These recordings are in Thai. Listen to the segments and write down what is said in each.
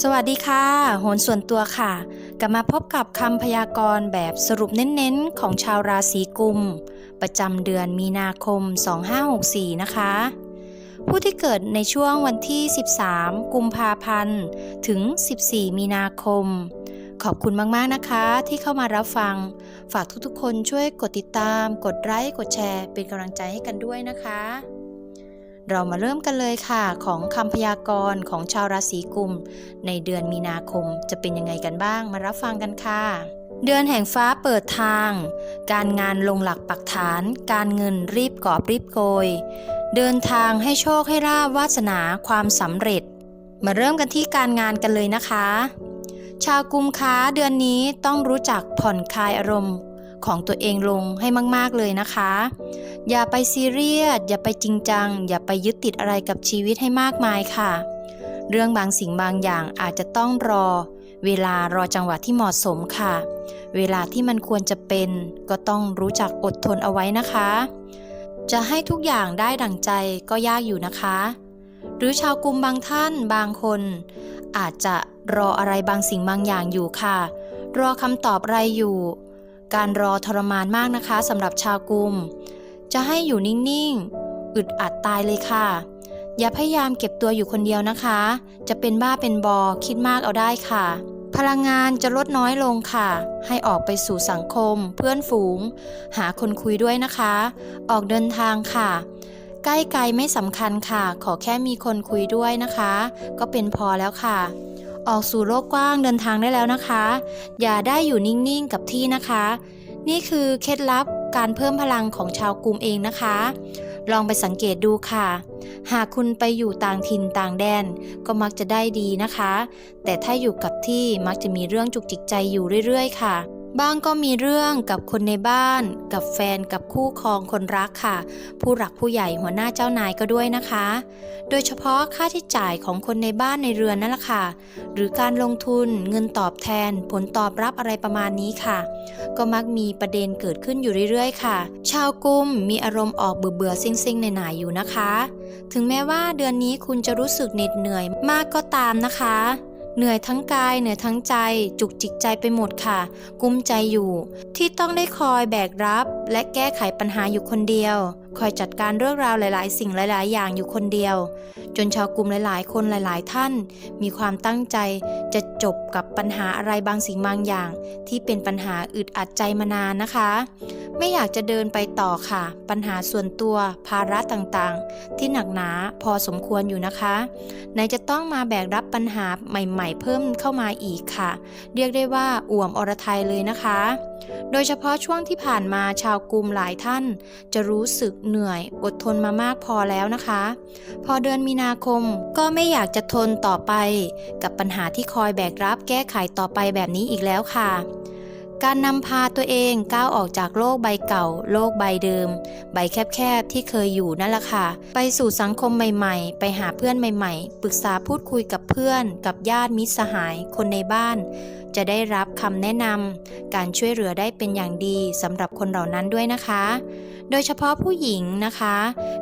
สวัสดีค่ะ โหนส่วนตัวค่ะ กลับมาพบกับคำพยากรณ์แบบสรุปเน้นๆ ของชาวราศีกุม ประจำเดือนมีนาคม 2564 นะคะ ผู้ที่เกิดในช่วงวันที่ 13 กุมภาพันธ์ ถึง 14 มีนาคม ขอบคุณมากๆนะคะที่เข้ามารับฟัง ฝากทุกๆคนช่วยกดติดตาม กดไลค์ กดแชร์ เป็นกำลังใจให้กันด้วยนะคะ เรามาเริ่มกันเลยค่ะของคำพยากรณ์ของชาวราศีกุม ในเดือนมีนาคมจะเป็นยังไงกันบ้างมารับฟังกันค่ะ เดือนแห่งฟ้าเปิดทาง การงานลงหลักปักฐาน การเงินรีบกอบรีบโกย เดินทางให้โชคให้ราบวาสนาความสำเร็จ มาเริ่มกันที่การงานกันเลยนะคะ ชาวกุมค้าเดือนนี้ต้องรู้จักผ่อนคลายอารมณ์ของตัวเองลงให้มาก ๆ เลยนะคะ อย่าไปซีเรียส อย่าไปจริงจัง อย่าไปยึดติดอะไรกับชีวิตให้มากมายค่ะ เรื่องบางสิ่งบางอย่างอาจจะต้องรอ เวลารอจังหวะที่เหมาะสมค่ะ เวลาที่มันควรจะเป็น ก็ต้องรู้จักอดทนเอาไว้นะคะ จะให้ทุกอย่างได้ดั่งใจก็ยากอยู่นะคะ หรือชาวกลุ่มบางท่านบางคน อาจจะรออะไรบางสิ่งบางอย่างอยู่ค่ะ รอคำตอบอะไรอยู่ การรอทรมานมากนะคะสำหรับชาวกลุ่ม จะให้อยู่นิ่งๆ อึดอัดตายเลยค่ะ อย่าพยายามเก็บตัวอยู่คนเดียวนะคะ จะเป็นบ้าเป็นบอคิดมากเอาได้ค่ะ พลังงานจะลดน้อยลงค่ะ ให้ออกไปสู่สังคม เพื่อนฝูง หาคนคุยด้วยนะคะ ออกเดินทางค่ะ ใกล้ไกลไม่สำคัญค่ะ ขอแค่มีคนคุยด้วยนะคะ ก็เป็นพอแล้วค่ะออกสู่โลกกว้างเดินทางได้แล้วนะคะ อย่าได้อยู่นิ่งๆกับที่นะคะ นี่คือเคล็ดลับ การเพิ่มพลังของชาวกลุ่มเองนะคะ ลองไปสังเกตดูค่ะ หากคุณไปอยู่ต่างถิ่นต่างแดน ก็มักจะได้ดีนะคะ แต่ถ้าอยู่กับที่มักจะมีเรื่องจุกจิกใจอยู่เรื่อย ๆ ค่ะ บ้างก็มีเรื่องกับคนในบ้าน กับแฟนกับคู่ครองคนรักค่ะ ผู้หลักผู้ใหญ่หัวหน้าเจ้านายก็ด้วยนะคะ โดยเฉพาะค่าใช้จ่ายของคนในบ้านในเรือนนั่นแหละค่ะ หรือการลงทุนเงินตอบแทน ผลตอบรับอะไรประมาณนี้ค่ะ ก็มักมีประเด็นเกิดขึ้นอยู่เรื่อยๆ ค่ะ ชาวกุมมีอารมณ์ออกเบื่อๆเซ็งๆหนายอยู่นะคะ ถึงแม้ว่าเดือนนี้คุณจะรู้สึกเหน็ดเหนื่อยมากก็ตามนะคะ เหนื่อยทั้งกายเหนื่อยทั้งใจ จุกจิกใจไปหมดค่ะ กุ้มใจอยู่ ที่ต้องได้คอยแบกรับ และแก้ไขปัญหาอยู่คนเดียว คอยจัดการเรื่องราวหลาย ๆ สิ่งหลาย ๆ อย่างอยู่คนเดียว จนชาวกลุ่มหลาย ๆ คนหลาย ๆ ท่าน มีความตั้งใจจะจบกับปัญหาอะไรบางสิ่งบางอย่าง ที่เป็นปัญหาอึดอัดใจมานานนะคะ ไม่อยากจะเดินไปต่อค่ะ ปัญหาส่วนตัวภาระต่างๆ ที่หนักหนาพอสมควรอยู่นะคะไหนจะต้องมาแบกรับปัญหาใหม่ ๆ เพิ่มเข้ามาอีกค่ะ เรียกได้ว่าอ่วมอรไทยเลยนะคะ โดยเฉพาะช่วงที่ผ่านมาชาวกลุ่มหลายท่าน จะรู้สึกเหนื่อยอดทนมามากพอแล้วนะคะ พอเดือนมีนาคมก็ไม่อยากจะทนต่อไป กับปัญหาที่คอยแบกรับแก้ไขต่อไปแบบนี้อีกแล้วค่ะการนำพาตัวเองก้าวออกจากโลกใบเก่า โลกใบเดิม ใบแคบๆ ที่เคยอยู่นั่นแหละค่ะ ไปสู่สังคมใหม่ๆ ไปหาเพื่อนใหม่ๆ ปรึกษาพูดคุยกับเพื่อน กับญาติมิตรสหาย คนในบ้าน จะได้รับคำแนะนำการช่วยเหลือได้เป็นอย่างดีสำหรับคนเหล่านั้นด้วยนะคะ โดยเฉพาะผู้หญิงนะคะ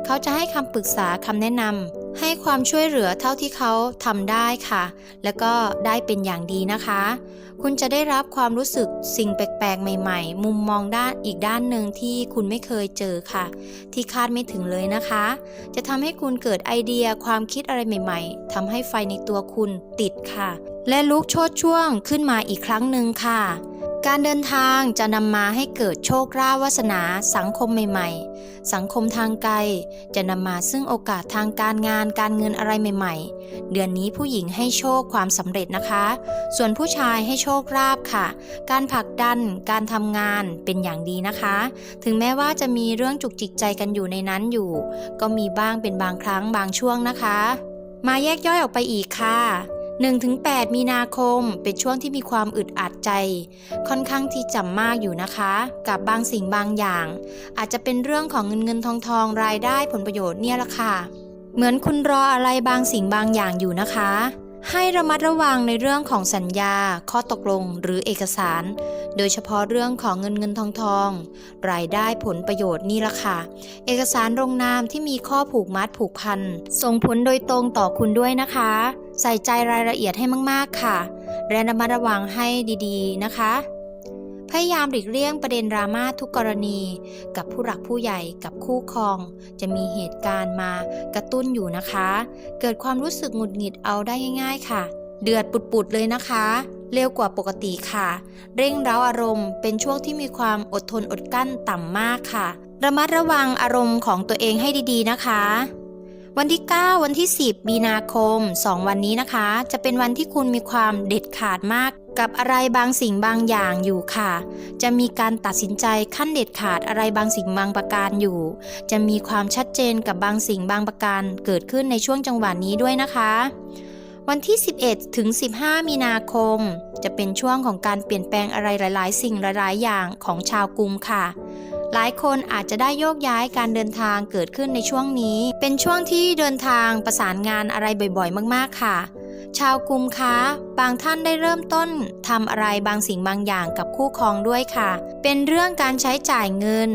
เขาจะให้คำปรึกษาคำแนะนำให้ความช่วยเหลือเท่าที่เขาทำได้ค่ะ แล้วก็ได้เป็นอย่างดีนะคะ คุณจะได้รับความรู้สึกสิ่งแปลกๆ ใหม่ ๆ มุมมองด้านอีกด้านหนึ่งที่คุณไม่เคยเจอค่ะ ที่คาดไม่ถึงเลยนะคะ จะทำให้คุณเกิดไอเดียความคิดอะไรใหม่ ๆทำให้ไฟในตัวคุณติดค่ะ และลุกโชดช่วงขึ้นมาอีกครั้งหนึ่งค่ะ การเดินทางจะนำมาให้เกิดโชคลาภวาสนาสังคมใหม่ ๆ สังคมทางไกล จะนำมาซึ่งโอกาสทางการงานการเงินอะไรใหม่ ๆ เดือนนี้ผู้หญิงให้โชคความสำเร็จนะคะ ส่วนผู้ชายให้โชคลาภค่ะ การผลักดันการทำงานเป็นอย่างดีนะคะ ถึงแม้ว่าจะมีเรื่องจุกจิกใจกันอยู่ในนั้นอยู่ ก็มีบ้างเป็นบางครั้งบางช่วงนะคะ มาแยกย่อยออกไปอีกค่ะ 1-8 มีนาคม เป็นช่วงที่มีความอึดอัดใจ ค่อนข้างที่จำมากอยู่นะคะ กับบางสิ่งบางอย่าง อาจจะเป็นเรื่องของเงินเงินทองทองรายได้ผลประโยชน์เนี่ยละค่ะ เหมือนคุณรออะไรบางสิ่งบางอย่างอยู่นะคะ ให้ระมัดระวังในเรื่องของสัญญา ข้อตกลงหรือเอกสาร โดยเฉพาะเรื่องของเงินเงินทองทอง รายได้ผลประโยชน์นี่ละค่ะ เอกสารลงนามที่มีข้อผูกมัดผูกพัน ส่งผลโดยตรงต่อคุณด้วยนะคะ ใส่ใจรายละเอียดให้มาก ๆ ค่ะ และระมัดระวังให้ดี ๆ นะคะ พยายามหลีกเลี่ยงประเด็นดราม่าทุกกรณี กับผู้หลักผู้ใหญ่กับคู่ครอง จะมีเหตุการณ์มากระตุ้นอยู่นะคะ เกิดความรู้สึกหงุดหงิดเอาได้ง่าย ๆ ค่ะ เดือดปุดๆเลยนะคะ เร็วกว่าปกติค่ะ เร่งเร้าอารมณ์ เป็นช่วงที่มีความอดทนอดกลั้นต่ำมากค่ะ ระมัดระวังอารมณ์ของตัวเองให้ดีๆนะคะ วันที่ 9 วันที่ 10 มีนาคม 2 วันนี้นะคะ จะเป็นวันที่คุณมีความเด็ดขาดมากกับอะไรบางสิ่งบางอย่างอยู่ค่ะ จะมีการตัดสินใจขั้นเด็ดขาดอะไรบางสิ่งบางประการอยู่ จะมีความชัดเจนกับบางสิ่งบางประการเกิดขึ้นในช่วงจังหวะนี้ด้วยนะคะ วันที่ 11 ถึง 15 มีนาคม จะเป็นช่วงของการเปลี่ยนแปลงอะไรหลาย ๆ สิ่งหลาย ๆ อย่างของชาวกรุงค่ะ หลายคนอาจจะได้โยกย้ายการเดินทางเกิดขึ้นในช่วงนี้ เป็นช่วงที่เดินทางประสานงานอะไรบ่อยๆ มากๆค่ะ ชาวกุมคะบางท่านได้เริ่มต้นทำอะไรบางสิ่งบางอย่างกับคู่ครองด้วยค่ะ เป็นเรื่องการใช้จ่ายเงิน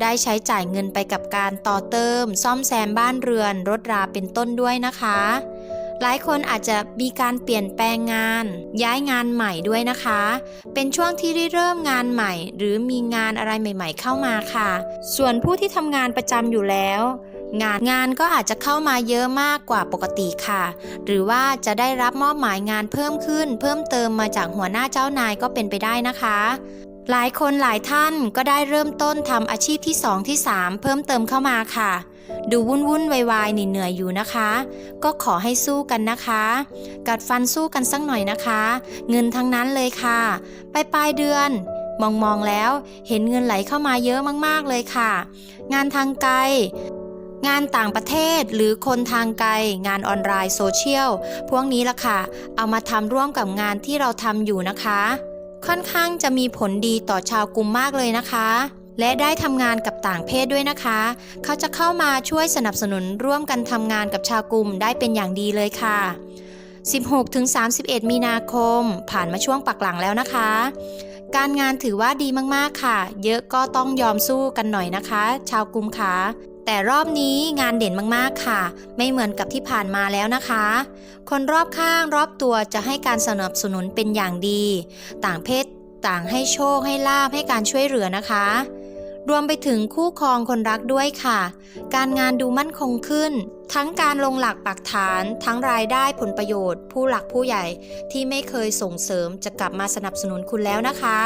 ได้ใช้จ่ายเงินไปกับการต่อเติม ซ่อมแซมบ้านเรือน รถราเป็นต้นด้วยนะคะ หลายคนอาจจะมีการเปลี่ยนแปลงงาน ย้ายงานใหม่ด้วยนะคะ เป็นช่วงที่ได้เริ่มงานใหม่ หรือมีงานอะไรใหม่ ๆ เข้ามาค่ะ ส่วนผู้ที่ทำงานประจำอยู่แล้ว งานงานก็อาจจะเข้ามาเยอะมากกว่าปกติค่ะ หรือว่าจะได้รับมอบหมายงานเพิ่มขึ้น เพิ่มเติมมาจากหัวหน้าเจ้านายก็เป็นไปได้นะคะหลายคนหลายท่านก็ได้เริ่มต้นทำอาชีพที่ 2 ที่ 3 เพิ่มเติมเข้ามาค่ะ ดูวุ่นวุ่นๆวายๆเหนื่อยอยู่นะคะ ก็ขอให้สู้กันนะคะ กัดฟันสู้กันสักหน่อยนะคะ เงินทั้งนั้นเลยค่ะ ไปปลายเดือนมองมองแล้วเห็นเงินไหลเข้ามาเยอะมากๆเลยค่ะ งานทางไกล งานต่างประเทศหรือคนทางไกล งานออนไลน์โซเชียลพวกนี้ล่ะค่ะ เอามาทำร่วมกับงานที่เราทำอยู่นะคะ ค่อนข้างจะมีผลดีต่อชาวกลุ่มมากเลยนะคะ และได้ทำงานกับต่างเพศด้วยนะคะ เขาจะเข้ามาช่วยสนับสนุนร่วมกันทำงานกับชาวกลุ่มได้เป็นอย่างดีเลยค่ะ 16-31 มีนาคม ผ่านมาช่วงปักหลังแล้วนะคะ การงานถือว่าดีมากๆค่ะ เยอะก็ต้องยอมสู้กันหน่อยนะคะ ชาวกลุ่มขาแต่รอบนี้งานเด่นมากๆค่ะ ไม่เหมือนกับที่ผ่านมาแล้วนะคะ คนรอบข้างรอบตัวจะให้การสนับสนุนเป็นอย่างดี ต่างเพศต่างให้โชคให้ลาบให้การช่วยเหลือนะคะ รวมไปถึงคู่ครองคนรักด้วยค่ะ การงานดูมั่นคงขึ้น ทั้งการลงหลักปักฐาน ทั้งรายได้ผลประโยชน์ ผู้หลักผู้ใหญ่ที่ไม่เคยส่งเสริมจะกลับมาสนับสนุนคุณแล้วนะคะ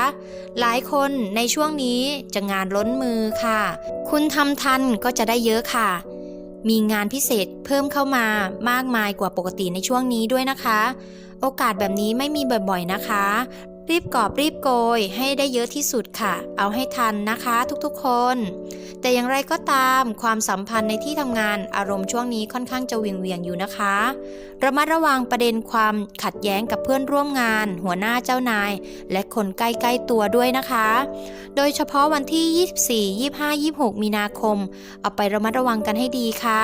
หลายคนในช่วงนี้จะงานล้นมือค่ะ คุณทำทันก็จะได้เยอะค่ะ มีงานพิเศษเพิ่มเข้ามามากมายกว่าปกติในช่วงนี้ด้วยนะคะ โอกาสแบบนี้ไม่มีบ่อยๆนะคะ รีบกอบรีบโกยให้ได้เยอะที่สุดค่ะ เอาให้ทันนะคะทุกๆคน แต่อย่างไรก็ตามความสัมพันธ์ในที่ทำงานอารมณ์ช่วงนี้ค่อนข้างจะวียงเวียงอยู่นะคะ ระมัดระวังประเด็นความขัดแย้งกับเพื่อนร่วมงาน หัวหน้าเจ้านาย และคนใกล้ๆตัวด้วยนะคะ โดยเฉพาะวันที่ 24 25 26 มีนาคม เอาไประมัดระวังกันให้ดีค่ะ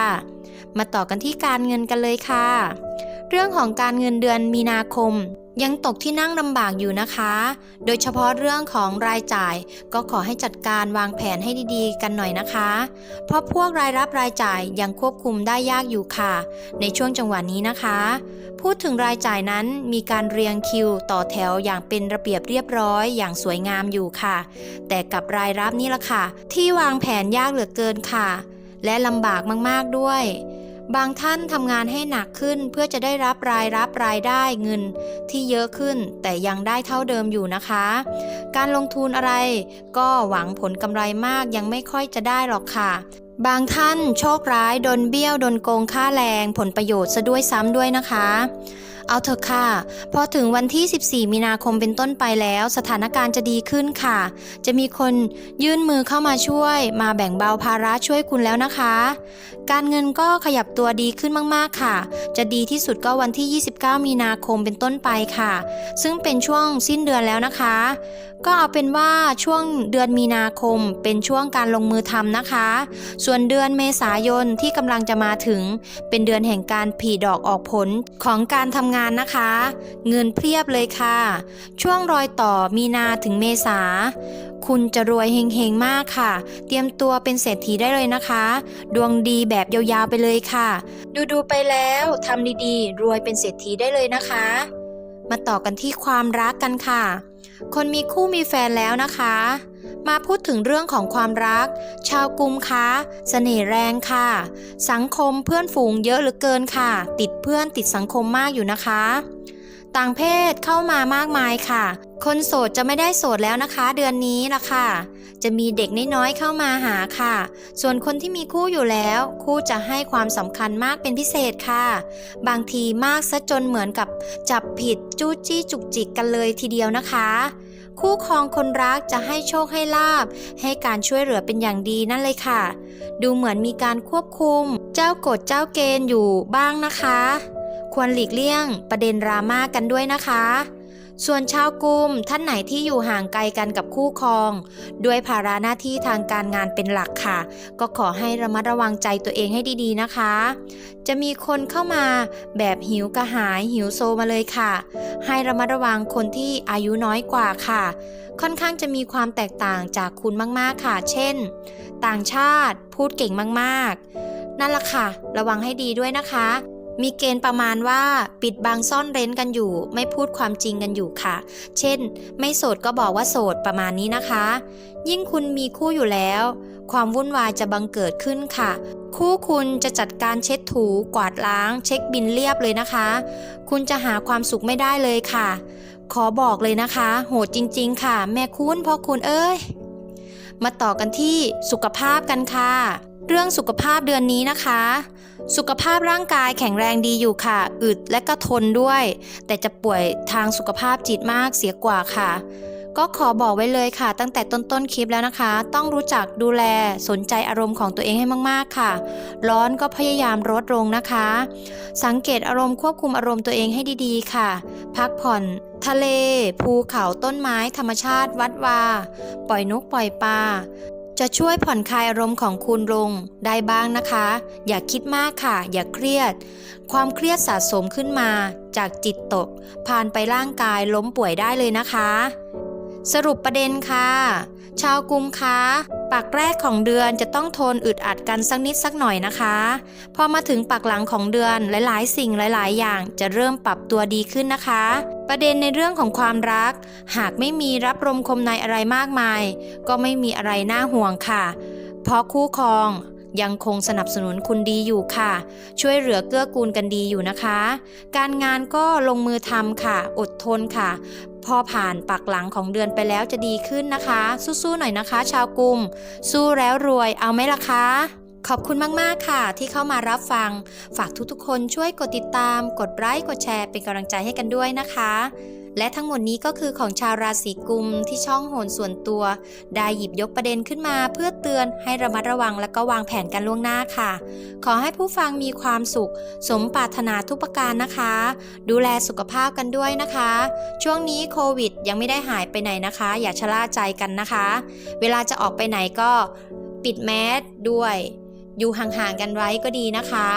มาต่อกันที่การเงินกันเลยค่ะ เรื่องของการเงินเดือนมีนาคม ยังตกที่นั่งลำบากอยู่นะคะ โดยเฉพาะเรื่องของรายจ่าย ก็ขอให้จัดการวางแผนให้ดีๆ กันหน่อยนะคะ เพราะพวกรายรับรายจ่ายยังควบคุมได้ยากอยู่ค่ะ ในช่วงจังหวะนี้นะคะ พูดถึงรายจ่ายนั้นมีการเรียงคิวต่อแถวอย่างเป็นระเบียบเรียบร้อยอย่างสวยงามอยู่ค่ะ แต่กับรายรับนี่ละค่ะ ที่วางแผนยากเหลือเกินค่ะ และลำบากมากๆด้วย บางท่านทำงานให้หนักขึ้นเพื่อจะได้รับรายรับรายได้เงินที่เยอะขึ้น แต่ยังได้เท่าเดิมอยู่นะคะ การลงทุนอะไร ก็หวังผลกำไรมากยังไม่ค่อยจะได้หรอกค่ะบางท่านโชคร้ายโดนเบี้ยวโดนโกงค่าแรงผลประโยชน์ซะด้วยซ้ำด้วยนะคะ เอาเถอะค่ะ พอถึงวันที่ 14 มีนาคมเป็นต้นไปแล้ว สถานการณ์จะดีขึ้นค่ะ จะมีคนยื่นมือเข้ามาช่วย มาแบ่งเบาภาระช่วยคุณแล้วนะคะ การเงินก็ขยับตัวดีขึ้นมากๆค่ะ จะดีที่สุดก็วันที่ 29 มีนาคมเป็นต้นไปค่ะ ซึ่งเป็นช่วงสิ้นเดือนแล้วนะคะ ก็เอาเป็นว่าช่วงเดือนมีนาคมเป็นช่วงการลงมือทำนะคะ ส่วนเดือนเมษายนที่กำลังจะมาถึง เป็นเดือนแห่งการผลิดอกออกผลของการทำงานนะคะ เงินเพียบเลยค่ะ ช่วงรอยต่อมีนาถึงเมษา คุณจะรวยเฮงๆมากค่ะ เตรียมตัวเป็นเศรษฐีได้เลยนะคะ ดวงดีแบบยาวๆไปเลยค่ะ ดูๆไปแล้วทำดีๆ รวยเป็นเศรษฐีได้เลยนะคะ มาต่อกันที่ความรักกันค่ะ คนมีคู่มีแฟนแล้วนะคะ มาพูดถึงเรื่องของความรัก ชาวกรุมคะเสน่ห์แรงค่ะ สังคมเพื่อนฝูงเยอะเหลือเกินค่ะ ติดเพื่อนติดสังคมมากอยู่นะคะ ต่างเพศเข้ามามากมายค่ะ คนโสดจะไม่ได้โสดแล้วนะคะ เดือนนี้ละค่ะจะมีเด็กน้อยๆเข้ามาหาค่ะ ส่วนคนที่มีคู่อยู่แล้ว คู่จะให้ความสำคัญมากเป็นพิเศษค่ะ บางทีมากซะจนเหมือนกับจับผิดจู้จี้จุกจิกกันเลยทีเดียวนะคะ คู่ครองคนรักจะให้โชคให้ลาบ ให้การช่วยเหลือเป็นอย่างดีนั่นเลยค่ะ ดูเหมือนมีการควบคุม เจ้ากฎเจ้าเกณฑ์อยู่บ้างนะคะ ควรหลีกเลี่ยงประเด็นดราม่ากันด้วยนะคะ ส่วนชาวกลุ่มท่านไหนที่อยู่ห่างไกลกันกับคู่ครอง ด้วยภาระหน้าที่ทางการงานเป็นหลักค่ะ ก็ขอให้ระมัดระวังใจตัวเองให้ดีๆนะคะ จะมีคนเข้ามาแบบหิวกระหายหิวโซมาเลยค่ะ ให้ระมัดระวังคนที่อายุน้อยกว่าค่ะ ค่อนข้างจะมีความแตกต่างจากคุณมากๆค่ะ เช่น ต่างชาติพูดเก่งมากๆ นั่นละค่ะ ระวังให้ดีด้วยนะคะ มีเกณฑ์ประมาณว่าปิดบังซ่อนเร้นกันอยู่ ไม่พูดความจริงกันอยู่ค่ะ เช่น ไม่โสดก็บอกว่าโสดประมาณนี้นะคะ ยิ่งคุณมีคู่อยู่แล้ว ความวุ่นวายจะบังเกิดขึ้นค่ะ คู่คุณจะจัดการเช็ดถูกวาดล้าง เช็คบินเรียบเลยนะคะ คุณจะหาความสุขไม่ได้เลยค่ะ ขอบอกเลยนะคะ โหดจริง ๆ ค่ะ แม่คุณพ่อคุณเอ้ยมาต่อกันที่สุขภาพกันค่ะ เรื่องสุขภาพเดือนนี้นะคะ สุขภาพร่างกายแข็งแรงดีอยู่ค่ะ อึดและก็ทนด้วย แต่จะป่วยทางสุขภาพจิตมากเสียกว่าค่ะ ก็ขอบอกไว้เลยค่ะ ตั้งแต่ต้นๆคลิปแล้วนะคะ ต้องรู้จักดูแลสนใจอารมณ์ของตัวเองให้มากๆค่ะ ร้อนก็พยายามลดลงนะคะ สังเกตอารมณ์ควบคุมอารมณ์ตัวเองให้ดีๆ ค่ะ พักผ่อน ทะเล ภูเขาต้นไม้ ธรรมชาติ วัดวา ปล่อยนกปล่อยปลา จะช่วยผ่อนคลายอารมณ์ของคุณลงได้บ้างนะคะ อย่าคิดมากค่ะ อย่าเครียด ความเครียดสะสมขึ้นมา จากจิตตก ผ่านไปร่างกายล้มป่วยได้เลยนะคะ สรุปประเด็นค่ะ ชาวกรุมคะปักแรกของเดือนจะต้องทนอึดอัดกันสักนิดสักหน่อยนะคะ พอมาถึงปักหลังของเดือนหลายๆ สิ่งหลาย ๆ อย่างจะเริ่มปรับตัวดีขึ้นนะคะ ประเด็นในเรื่องของความรัก หากไม่มีรับรมคมในอะไรมากมาย ก็ไม่มีอะไรน่าห่วงค่ะ เพราะคู่ครองยังคงสนับสนุนคุณดีอยู่ค่ะ ช่วยเหลือเกื้อกูลกันดีอยู่นะคะ การงานก็ลงมือทำค่ะ อดทนค่ะ พอผ่านปักหลังของเดือนไปแล้วจะดีขึ้นนะคะ สู้ๆหน่อยนะคะ ชาวกุมสู้แล้วรวยเอาไหมล่ะคะขอบคุณมาก ๆ ค่ะ ที่เข้ามารับฟัง ฝากทุก ๆ คนช่วยกดติดตาม กดไลค์ กดแชร์เป็นกำลังใจให้กันด้วยนะคะ และทั้งหมดนี้ก็คือของชาวราศีกุมที่ช่องโหนส่วนตัว ได้หยิบยกประเด็นขึ้นมาเพื่อเตือนให้ระมัดระวังและก็วางแผนกันล่วงหน้าค่ะ ขอให้ผู้ฟังมีความสุข สมปรารถนาทุกประการนะคะ ดูแลสุขภาพกันด้วยนะคะ ช่วงนี้โควิดยังไม่ได้หายไปไหนนะคะ อย่าชะล่าใจกันนะคะ เวลาจะออกไปไหนก็ปิดแมสด้วย อยู่ห่างๆกันไว้ก็ดีนะคะ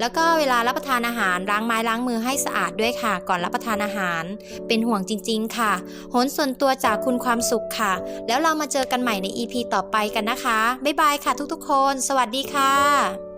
แล้วก็เวลารับประทานอาหารล้างไม้ล้างมือให้สะอาดด้วยค่ะ ก่อนรับประทานอาหาร เป็นห่วงจริง ๆ ค่ะโหนส่วนตัวจากคุณความสุขค่ะ แล้วเรามาเจอกันใหม่ใน EP ต่อไปกันนะคะ บ๊ายบายค่ะทุกๆคน สวัสดีค่ะ